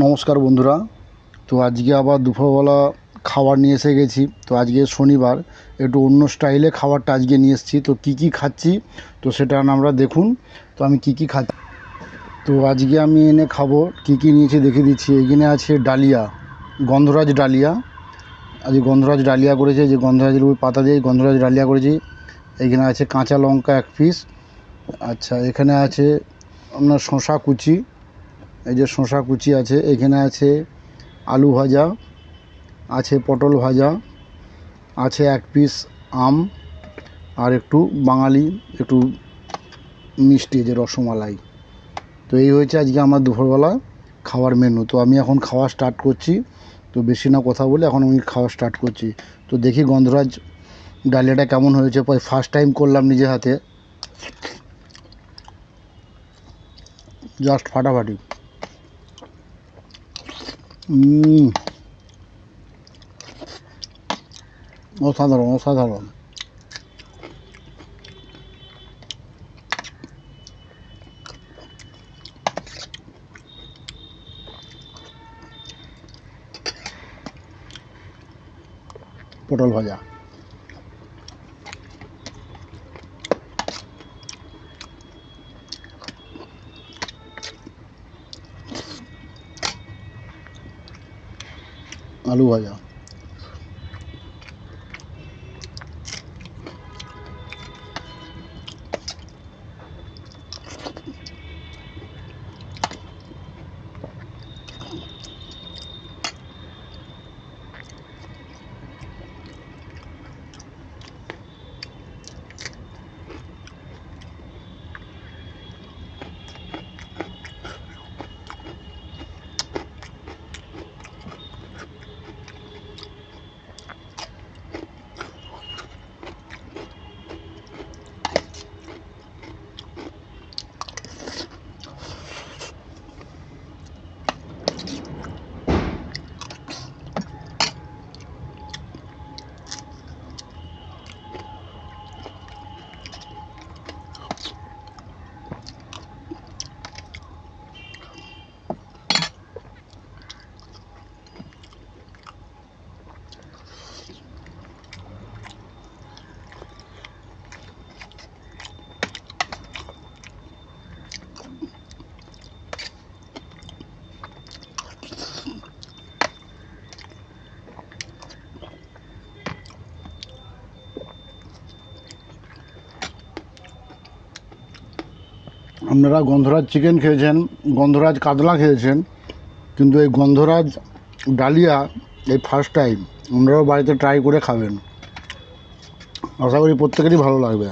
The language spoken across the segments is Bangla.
নমস্কার বন্ধুরা। তো আজকে আবার দুপুরবেলা খাবার নিয়ে এসে গেছি। তো আজকে শনিবার, একটু অন্য স্টাইলে খাবারটা আজকে নিয়ে এসেছি। তো কী কী খাচ্ছি, তো সেটা আমরা দেখুন। তো আমি কী কী খাচ্ছি, তো আজকে আমি এনে খাব, কী কী নিয়েছি দেখে দিচ্ছি। এখানে আছে ডালিয়া, গন্ধরাজ ডালিয়া। আজকে গন্ধরাজ ডালিয়া করেছে, যে গন্ধরাজের ওই পাতা দিয়ে গন্ধরাজ ডালিয়া করেছি। এখানে আছে কাঁচা লঙ্কা এক পিস আচ্ছা এখানে আছে আপনার শশা কুচি। এই যে শশা কুচি আছে, এখানে আছে আলু ভাজা, আছে পটল ভাজা, আছে এক পিস আম, আর একটু বাঙালি, একটু মিষ্টি যে রসমালাই। তো এই হয়েছে আজকে আমার দুপুরবেলা খাওয়ার মেনু তো আমি এখন খাওয়া স্টার্ট করছি। তো বেশি না কথা বলে এখন আমি খাওয়া স্টার্ট করছি। তো দেখি গন্ধরাজ ডালিয়াটা কেমন হয়েছে। ফার্স্ট টাইম করলাম নিজে হাতে। জাস্ট ফাটাফাটি। অসাধারণ অসাধারণ। পটল ভাজা। আলু ভাজা। আপনারা গন্ধরাজ চিকেন খেয়েছেন, গন্ধরাজ কাতলা খেয়েছেন, কিন্তু এই গন্ধরাজ ডালিয়া এই ফার্স্ট টাইম আপনারাও বাড়িতে ট্রাই করে খাবেন। আশা করি প্রত্যেকেরই ভালো লাগবে।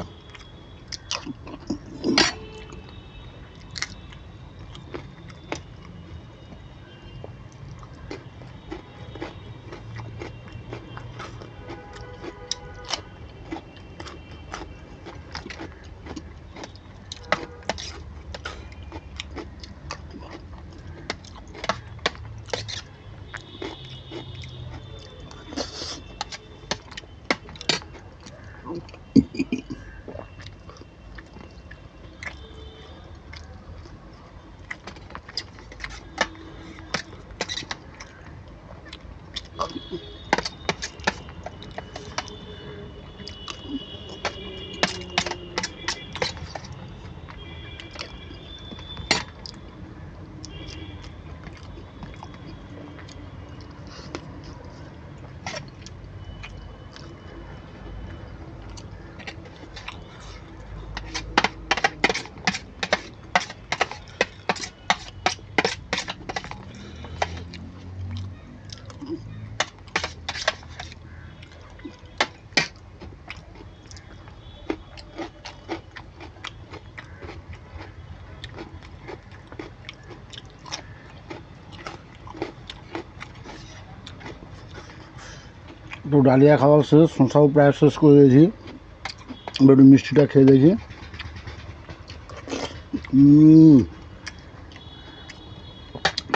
তো ডালিয়া খাওয়া শেষ, শশাও প্রায় শেষ করে দিয়েছি। একটু মিষ্টিটা খেয়ে দেখি।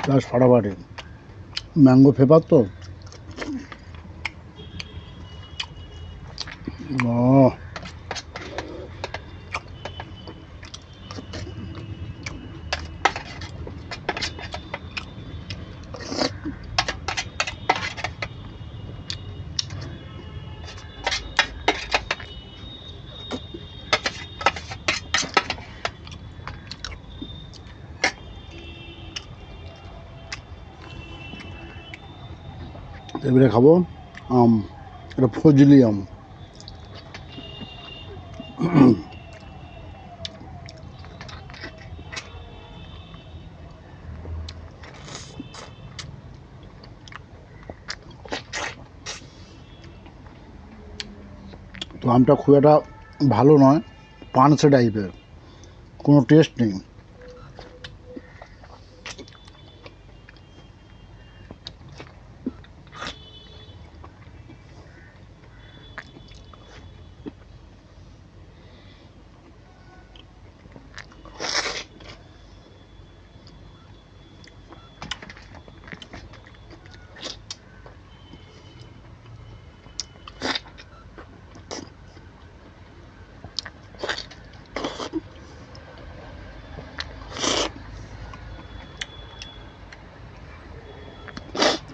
প্লাস ফাটাফাটি। ম্যাঙ্গো ফেভার তো ও এবারে খাব আম, এটা ফজলি আম। তো আমটা খুব একটা ভালো নয়, পানসে টাইপের কোনো টেস্ট নেই।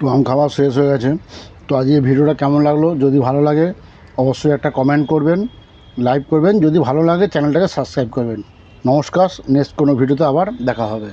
তো আম খাওয়া শেষ হয়ে গেছে। তো আজকে ভিডিওটা কেমন লাগল? যদি ভালো লাগে, অবশ্যই একটা কমেন্ট করবেন লাইক করবেন। যদি ভালো লাগে চ্যানেলটাকে সাবস্ক্রাইব করবেন। নমস্কার নেক্সট কোনো ভিডিওতে আবার দেখা হবে।